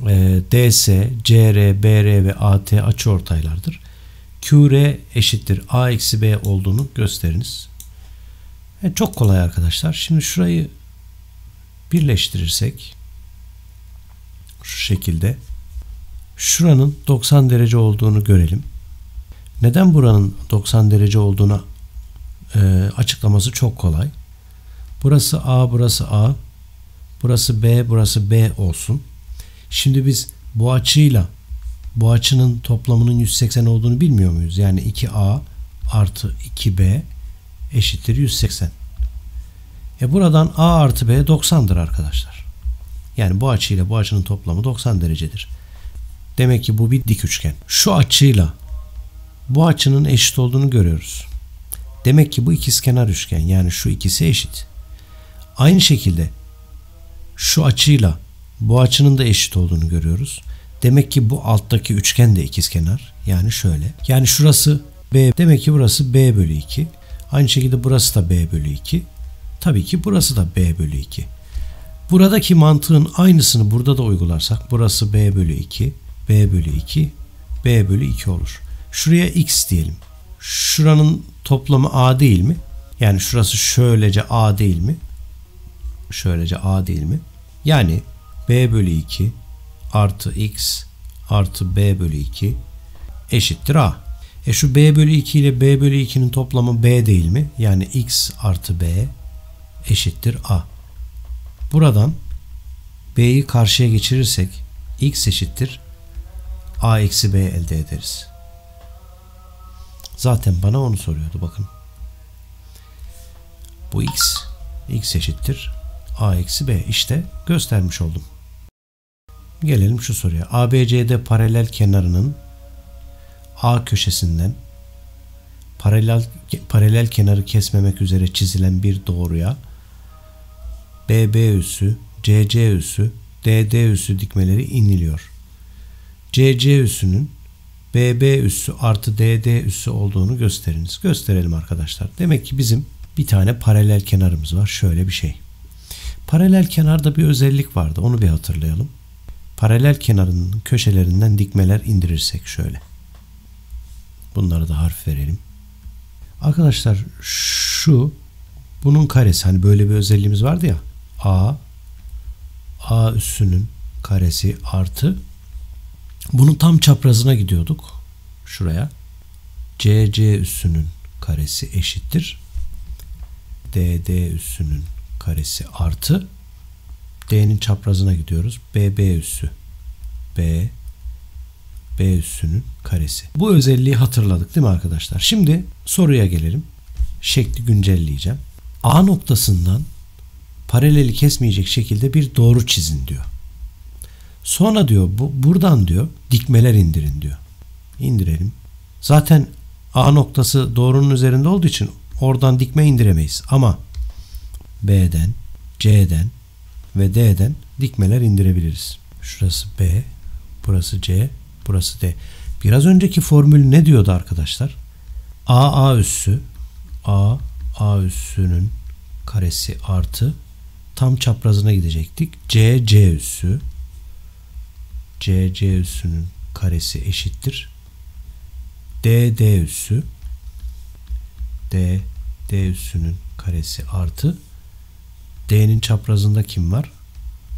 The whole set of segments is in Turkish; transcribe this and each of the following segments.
e, DS, CR, BR ve AT açıortaylardır. QR eşittir A eksi B olduğunu gösteriniz. E, çok kolay arkadaşlar. Şimdi şurayı birleştirirsek şu şekilde şuranın 90 derece olduğunu görelim. Neden buranın 90 derece olduğuna e, açıklaması çok kolay. Burası A, burası A. Burası B, burası B olsun. Şimdi biz bu açıyla bu açının toplamının 180 olduğunu bilmiyor muyuz? Yani 2A artı 2B eşittir 180. E buradan A artı B 90'dır arkadaşlar. Yani bu açıyla bu açının toplamı 90 derecedir. Demek ki bu bir dik üçgen. Şu açıyla bu açının eşit olduğunu görüyoruz. Demek ki bu ikizkenar üçgen yani şu ikisi eşit. Aynı şekilde şu açıyla bu açının da eşit olduğunu görüyoruz. Demek ki bu alttaki üçgen de ikizkenar. Yani şöyle. Yani şurası B. Demek ki burası B bölü 2. Aynı şekilde burası da B bölü 2. Tabii ki burası da B bölü 2. Buradaki mantığın aynısını burada da uygularsak burası B bölü 2, B bölü 2, B bölü 2 olur. Şuraya X diyelim. Şuranın toplamı A değil mi? Yani şurası şöylece A değil mi? Şöylece A değil mi? Yani B bölü 2 artı X artı B bölü 2 eşittir A. E şu B bölü 2 ile B bölü 2'nin toplamı B değil mi? Yani X artı B eşittir A. Buradan B'yi karşıya geçirirsek X eşittir A eksi B elde ederiz. Zaten bana onu soruyordu bakın. Bu X. X eşittir A eksi B. İşte göstermiş oldum. Gelelim şu soruya. ABCD paralel kenarının A köşesinden paralel paralel kenarı kesmemek üzere çizilen bir doğruya BB üssü, CC üssü, DD üssü dikmeleri iniliyor. CC üssünün BB üssü artı DD üssü olduğunu gösteriniz. Gösterelim arkadaşlar. Demek ki bizim bir tane paralel kenarımız var. Şöyle bir şey. Paralel kenarda bir özellik vardı. Onu bir hatırlayalım. Paralel kenarının köşelerinden dikmeler indirirsek şöyle. Bunları da harf verelim. Arkadaşlar şu bunun karesi hani böyle bir özelliğimiz vardı ya. A A üssünün karesi artı bunun tam çaprazına gidiyorduk. Şuraya. CC üssünün karesi eşittir. DD üssünün karesi artı D'nin çaprazına gidiyoruz. BB üssü. B B üssünün karesi. Bu özelliği hatırladık değil mi arkadaşlar? Şimdi soruya gelelim. Şekli güncelleyeceğim. A noktasından paraleli kesmeyecek şekilde bir doğru çizin diyor. Sonra diyor bu buradan diyor dikmeler indirin diyor. İndirelim. Zaten A noktası doğrunun üzerinde olduğu için oradan dikme indiremeyiz. Ama B'den, C'den ve D'den dikmeler indirebiliriz. Şurası B, burası C, burası D. Biraz önceki formül ne diyordu arkadaşlar? A A üssü A A üssünün karesi artı tam çaprazına gidecektik. C C üssü C C üssünün karesi eşittir. D D üssü D D üssünün karesi artı D'nin çaprazında kim var?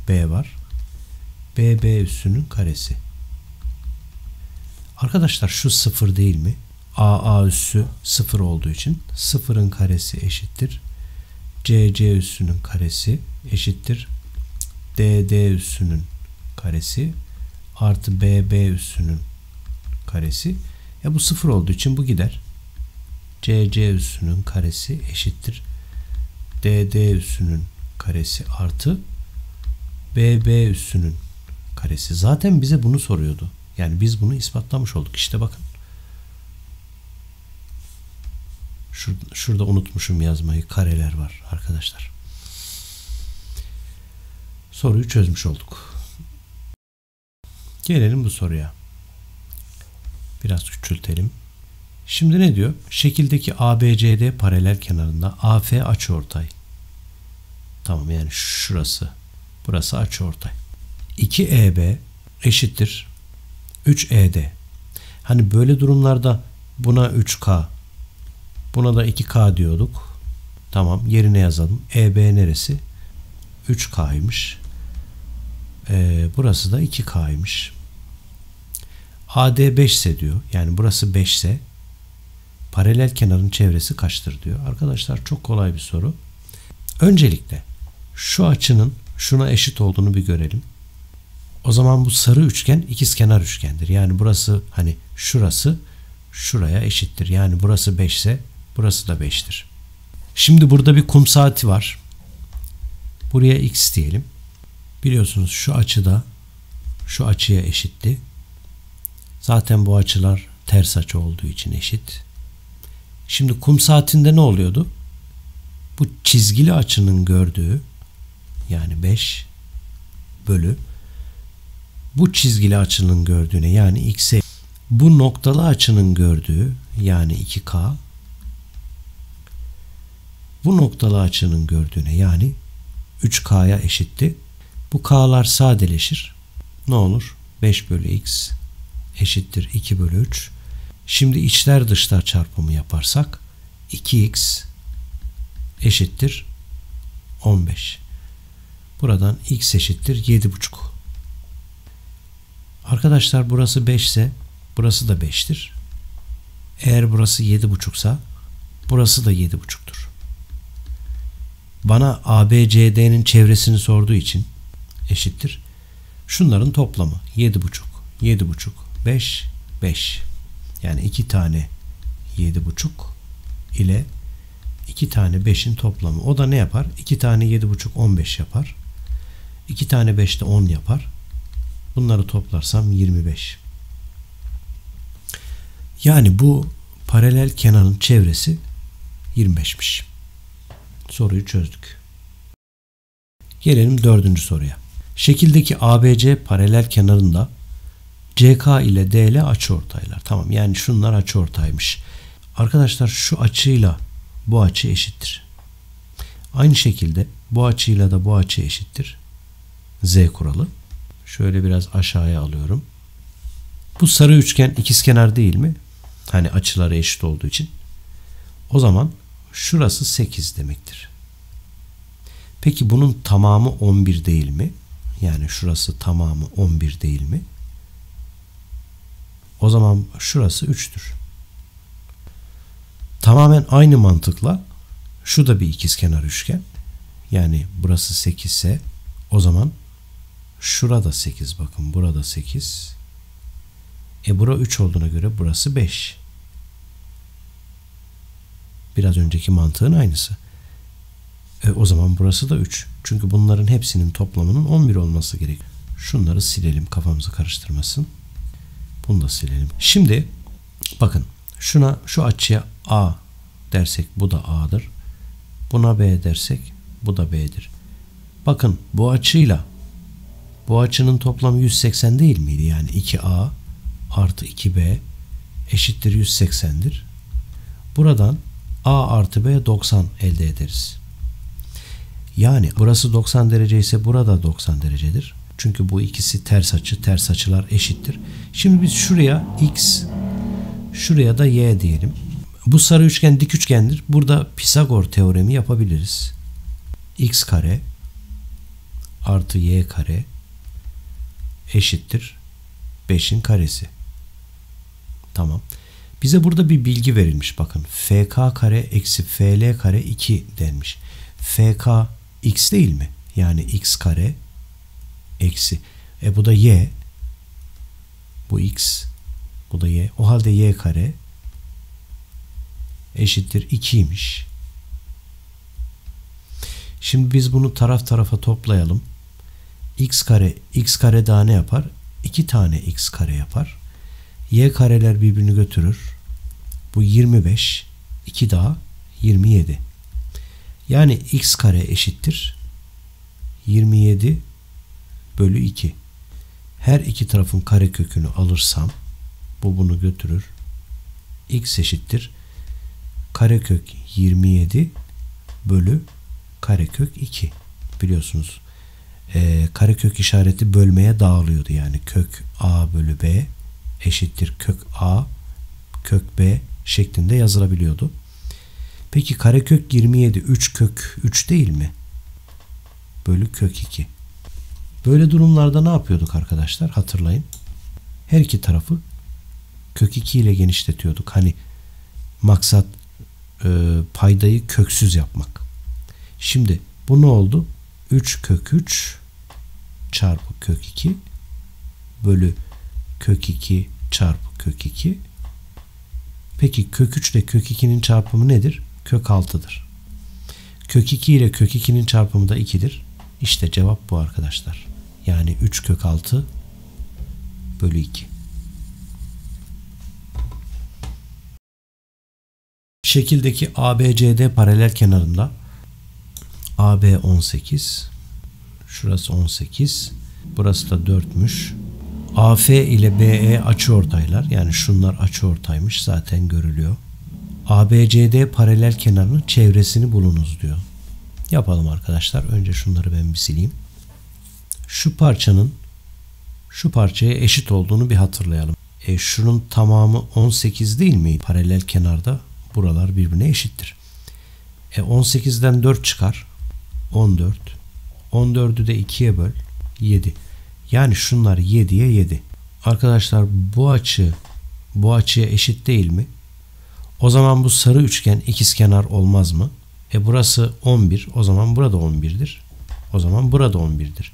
B var. B B üssünün karesi. Arkadaşlar şu sıfır değil mi? A A üssü sıfır olduğu için sıfırın karesi eşittir. C C üssünün karesi eşittir. D D üssünün karesi artı B B üssünün karesi. Ya bu sıfır olduğu için bu gider. C C üssünün karesi eşittir. D D üssünün karesi artı BB üssünün karesi. Zaten bize bunu soruyordu. Yani biz bunu ispatlamış olduk. İşte bakın. Şurada, şurada unutmuşum yazmayı. Kareler var arkadaşlar. Soruyu çözmüş olduk. Gelelim bu soruya. Biraz küçültelim. Şimdi ne diyor? Şekildeki ABCD paralel kenarında AF açıortay. Tamam yani şurası. Burası açıortay. 2EB eşittir 3ED. Hani böyle durumlarda buna 3K buna da 2K diyorduk. Tamam yerine yazalım. EB neresi? 3K'ymış. Ee, burası da 2K'ymış. AD 5 ise diyor. Yani burası 5 ise paralel kenarın çevresi kaçtır diyor. Arkadaşlar çok kolay bir soru. Öncelikle şu açının şuna eşit olduğunu bir görelim. O zaman bu sarı üçgen ikizkenar üçgendir. Yani burası hani şurası şuraya eşittir. Yani burası 5 ise burası da 5'tir. Şimdi burada bir kum saati var. Buraya x diyelim. Biliyorsunuz şu açıda şu açıya eşitti. Zaten bu açılar ters açı olduğu için eşit. Şimdi kum saatinde ne oluyordu? Bu çizgili açının gördüğü yani 5 bölü bu çizgili açının gördüğüne yani x'e bu noktalı açının gördüğü yani 2k bu noktalı açının gördüğüne yani 3k'ya eşitti. Bu k'lar sadeleşir. Ne olur? 5 bölü x eşittir 2 bölü 3. Şimdi içler dışlar çarpımı yaparsak 2x eşittir 15. Buradan x eşittir 7,5. Arkadaşlar burası 5 ise burası da 5'tir. Eğer burası 7,5 ise burası da 7,5'tur. Bana ABCD'nin çevresini sorduğu için eşittir. Şunların toplamı 7,5, 7,5, 5, 5. Yani iki tane 7,5 ile iki tane 5'in toplamı. O da ne yapar? 2 tane 7,5 15 yapar. 2 tane 5 de 10 yapar. Bunları toplarsam 25. Yani bu paralel kenarın çevresi 25'miş. Soruyu çözdük. Gelelim dördüncü soruya. Şekildeki ABC paralel kenarında CK ile DL açıortaylar. Tamam yani şunlar açıortaymış. Arkadaşlar şu açıyla bu açı eşittir. Aynı şekilde bu açıyla da bu açı eşittir. Z kuralı. Şöyle biraz aşağıya alıyorum. Bu sarı üçgen ikizkenar değil mi? Hani açıları eşit olduğu için. O zaman şurası 8 demektir. Peki bunun tamamı 11 değil mi? Yani şurası tamamı 11 değil mi? O zaman şurası 3'tür. Tamamen aynı mantıkla şu da bir ikizkenar üçgen. Yani burası 8 ise o zaman şurada 8 bakın burada 8. E bura 3 olduğuna göre burası 5. Biraz önceki mantığın aynısı. E o zaman burası da 3. Çünkü bunların hepsinin toplamının 11 olması gerek. Şunları silelim kafamızı karıştırmasın. Bunu da silelim. Şimdi bakın şuna şu açıya A dersek bu da A'dır. Buna B dersek bu da B'dir. Bakın bu açıyla bu açının toplamı 180 değil miydi? Yani 2A artı 2B eşittir 180'dir. Buradan A artı B 90 elde ederiz. Yani burası 90 derece ise burada 90 derecedir. Çünkü bu ikisi ters açı, ters açılar eşittir. Şimdi biz şuraya x, şuraya da y diyelim. Bu sarı üçgen dik üçgendir. Burada Pisagor teoremi yapabiliriz. x kare artı y kare eşittir 5'in karesi. Tamam. Bize burada bir bilgi verilmiş bakın. fk kare eksi fl kare 2 denmiş. fk x değil mi? Yani x kare eksi. E bu da y. Bu x. Bu da y. O halde y kare eşittir 2'ymiş. Şimdi biz bunu taraf tarafa toplayalım. X kare x kare daha ne yapar? 2 tane x kare yapar. y kareler birbirini götürür. Bu 25. 2 daha 27. Yani x kare eşittir 27 bölü 2. Her iki tarafın kare kökünü alırsam bu bunu götürür. x eşittir karekök 27 bölü karekök 2 biliyorsunuz e, karekök işareti bölmeye dağılıyordu. Yani kök a bölü b eşittir kök a kök b şeklinde yazılabiliyordu. Peki karekök 27 3 kök 3 değil mi? Bölü kök 2. Böyle durumlarda ne yapıyorduk arkadaşlar? Hatırlayın. Her iki tarafı kök 2 ile genişletiyorduk. Hani maksat e, paydayı köksüz yapmak. Şimdi bu ne oldu? 3 kök 3 çarpı kök 2 bölü kök 2 çarpı kök 2. Peki kök 3 ile kök 2'nin çarpımı nedir? Kök 6'dır. Kök 2 ile kök 2'nin çarpımı da 2'dir. İşte cevap bu arkadaşlar. Yani 3 kök 6 bölü 2. Şekildeki ABCD paralel kenarında AB 18 şurası 18 burası da 4'müş. AF ile BE açıortaylar yani şunlar açıortaymış zaten görülüyor. ABCD paralel kenarının çevresini bulunuz diyor. Yapalım arkadaşlar. Önce şunları ben bir sileyim. Şu parçanın şu parçaya eşit olduğunu bir hatırlayalım. E şunun tamamı 18 değil mi? Paralel kenarda buralar birbirine eşittir. E 18'den 4 çıkar. 14. 14'ü de 2'ye böl. 7. Yani şunlar 7'ye 7. Arkadaşlar bu açı bu açıya eşit değil mi? O zaman bu sarı üçgen ikizkenar olmaz mı? E burası 11. O zaman burada 11'dir. O zaman burada 11'dir.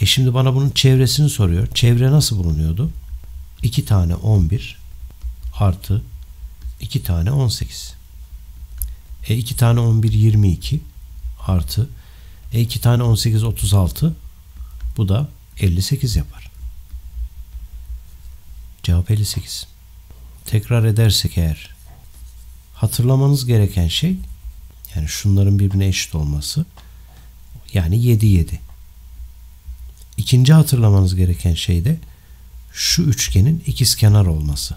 E şimdi bana bunun çevresini soruyor. Çevre nasıl bulunuyordu? 2 tane 11 artı 2 tane 18. E 2 tane 11 22 artı e 2 tane 18 36 bu da 58 yapar. Cevap 58. Tekrar edersek eğer hatırlamanız gereken şey yani şunların birbirine eşit olması yani 7 7. İkinci hatırlamanız gereken şey de şu üçgenin ikizkenar olması.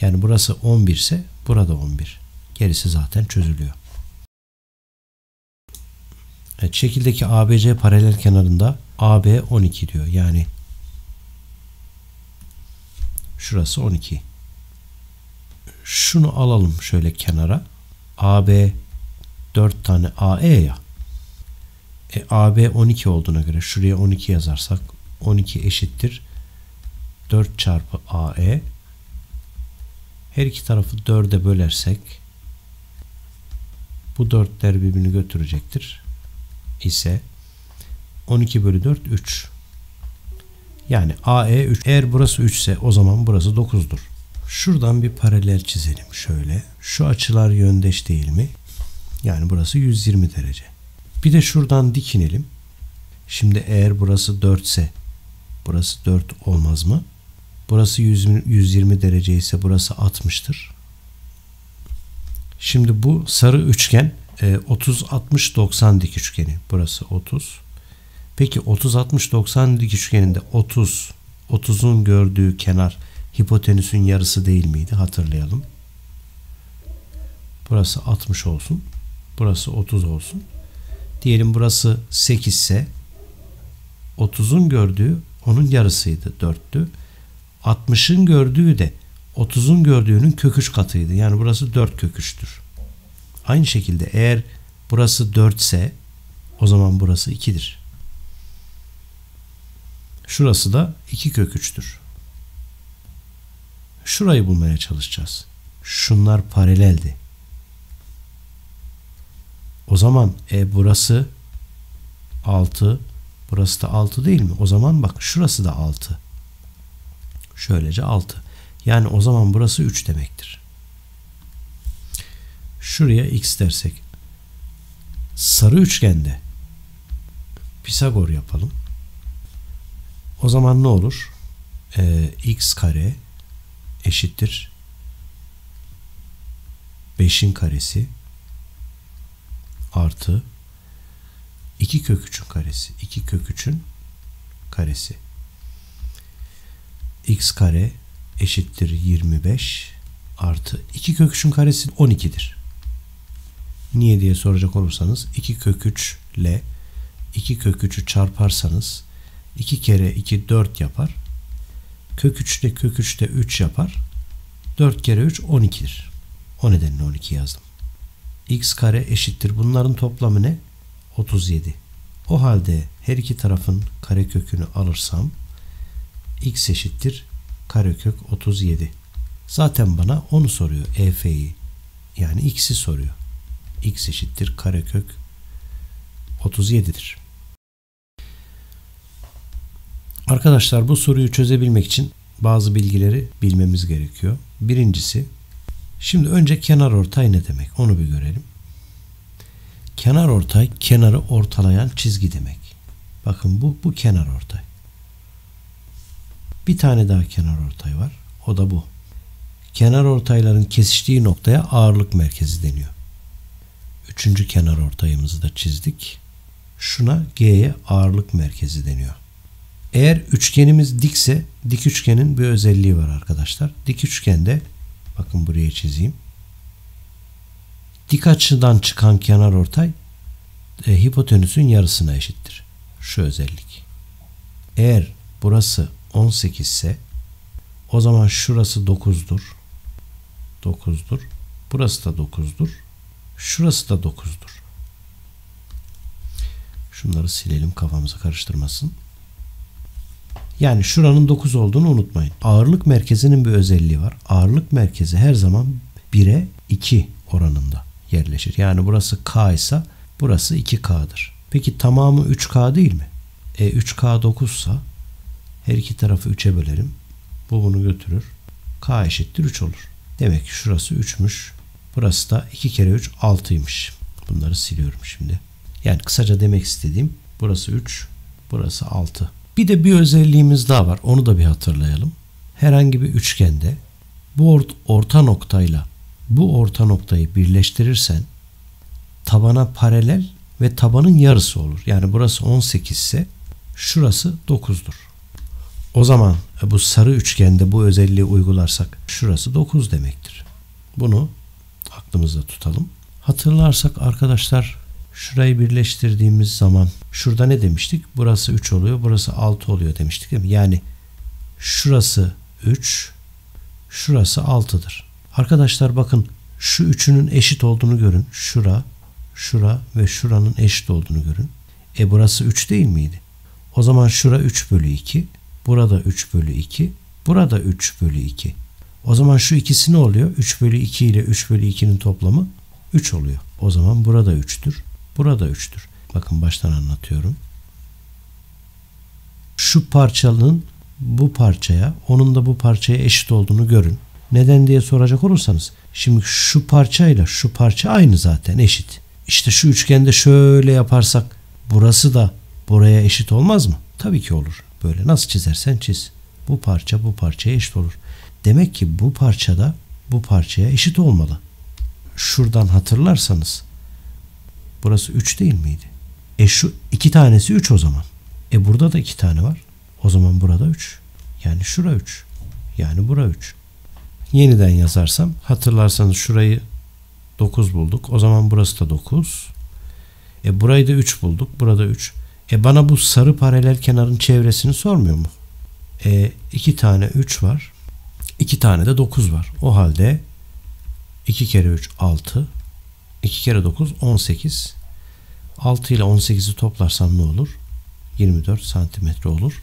Yani burası 11 ise burada 11. Gerisi zaten çözülüyor. Evet, şekildeki ABC paralel kenarında AB 12 diyor. Yani şurası 12. Şunu alalım şöyle kenara. AB 4 tane AE ya. E, AB 12 olduğuna göre şuraya 12 yazarsak 12 eşittir 4 çarpı AE her iki tarafı 4'e bölersek bu 4'ler birbirini götürecektir. İse 12 bölü 4 3. Yani AE 3. Eğer burası 3 ise o zaman burası 9'dur. Şuradan bir paralel çizelim şöyle. Şu açılar yöndeş değil mi? Yani burası 120 derece. Bir de şuradan dikinelim. Şimdi eğer burası 4 ise burası 4 olmaz mı? Burası 120 derece ise burası 60'tır. Şimdi bu sarı üçgen 30 60 90 dik üçgeni. Burası 30. Peki 30 60 90 dik üçgeninde 30 30'un gördüğü kenar hipotenüsün yarısı değil miydi? Hatırlayalım. Burası 60 olsun. Burası 30 olsun. Diyelim burası 8 ise 30'un gördüğü onun yarısıydı 4'tü. 60'ın gördüğü de 30'un gördüğünün kök 3 katıydı. Yani burası 4 kök 3'tür. Aynı şekilde eğer burası 4 ise o zaman burası 2'dir. Şurası da 2 kök 3'tür. Şurayı bulmaya çalışacağız. Şunlar paraleldi. O zaman e, burası 6 burası da 6 değil mi? O zaman bak şurası da 6. Şöylece 6. Yani o zaman burası 3 demektir. Şuraya x dersek sarı üçgende Pisagor yapalım. O zaman ne olur? Ee, x kare eşittir 5'in karesi artı 2 kök 3'ün karesi. 2 kök 3'ün karesi. x kare eşittir 25 artı 2 kök 3'ün karesi 12'dir. Niye diye soracak olursanız 2 kök 3 ile 2 kök 3'ü çarparsanız 2 kere 2 4 yapar. Kök 3 de kök 3 de 3 yapar. 4 kere 3 12'dir. O nedenle 12 yazdım. x kare eşittir. Bunların toplamı ne? 37. O halde her iki tarafın kare kökünü alırsam x eşittir karekök 37. Zaten bana onu soruyor EF'yi. Yani x'i soruyor. X eşittir karekök 37'dir. Arkadaşlar bu soruyu çözebilmek için bazı bilgileri bilmemiz gerekiyor. Birincisi, şimdi önce kenar ortay ne demek onu bir görelim. Kenar ortay, kenarı ortalayan çizgi demek. Bakın bu, bu kenar ortay. Bir tane daha kenar ortay var. O da bu. Kenar ortayların kesiştiği noktaya ağırlık merkezi deniyor. Üçüncü kenar ortayımızı da çizdik. Şuna G'ye ağırlık merkezi deniyor. Eğer üçgenimiz dikse dik üçgenin bir özelliği var arkadaşlar. Dik üçgende bakın buraya çizeyim. Dik açıdan çıkan kenar ortay e, hipotenüsün yarısına eşittir. Şu özellik. Eğer burası 18 ise o zaman şurası 9'dur. 9'dur. Burası da 9'dur. Şurası da 9'dur. Şunları silelim kafamıza karıştırmasın. Yani şuranın 9 olduğunu unutmayın. Ağırlık merkezinin bir özelliği var. Ağırlık merkezi her zaman 1'e 2 oranında yerleşir. Yani burası K ise burası 2K'dır. Peki tamamı 3K değil mi? E 3K 9 ise her iki tarafı 3'e bölerim. Bu bunu götürür. K eşittir 3 olur. Demek ki şurası 3'müş. Burası da 2 kere 3 6'ymış. Bunları siliyorum şimdi. Yani kısaca demek istediğim burası 3, burası 6. Bir de bir özelliğimiz daha var. Onu da bir hatırlayalım. Herhangi bir üçgende bu orta noktayla bu orta noktayı birleştirirsen tabana paralel ve tabanın yarısı olur. Yani burası 18 ise şurası 9'dur. O zaman bu sarı üçgende bu özelliği uygularsak şurası 9 demektir. Bunu aklımızda tutalım. Hatırlarsak arkadaşlar şurayı birleştirdiğimiz zaman şurada ne demiştik? Burası 3 oluyor, burası 6 oluyor demiştik değil mi? Yani şurası 3, şurası 6'dır. Arkadaşlar bakın şu üçünün eşit olduğunu görün. Şura, şura ve şuranın eşit olduğunu görün. E burası 3 değil miydi? O zaman şura 3 bölü 2, burada 3 bölü 2, burada 3 bölü 2. O zaman şu ikisi ne oluyor? 3 bölü 2 ile 3 bölü 2'nin toplamı 3 oluyor. O zaman burada 3'tür. Burada 3'tür. Bakın baştan anlatıyorum. Şu parçanın bu parçaya, onun da bu parçaya eşit olduğunu görün. Neden diye soracak olursanız, şimdi şu parçayla şu parça aynı zaten eşit. İşte şu üçgende şöyle yaparsak burası da buraya eşit olmaz mı? Tabii ki olur. Böyle nasıl çizersen çiz. Bu parça bu parçaya eşit olur. Demek ki bu parçada bu parçaya eşit olmalı. Şuradan hatırlarsanız burası 3 değil miydi? E şu iki tanesi 3 o zaman. E burada da iki tane var. O zaman burada 3. Yani şura 3. Yani bura 3. Yeniden yazarsam hatırlarsanız şurayı 9 bulduk. O zaman burası da 9. E burayı da 3 bulduk. Burada 3. E bana bu sarı paralel kenarın çevresini sormuyor mu? E iki tane 3 var. 2 tane de 9 var. O halde 2 kere 3 6. 2 kere 9 18. 6 ile 18'i toplarsam ne olur? 24 santimetre olur.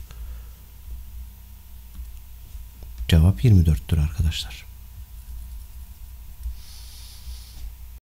Cevap 24'tür arkadaşlar.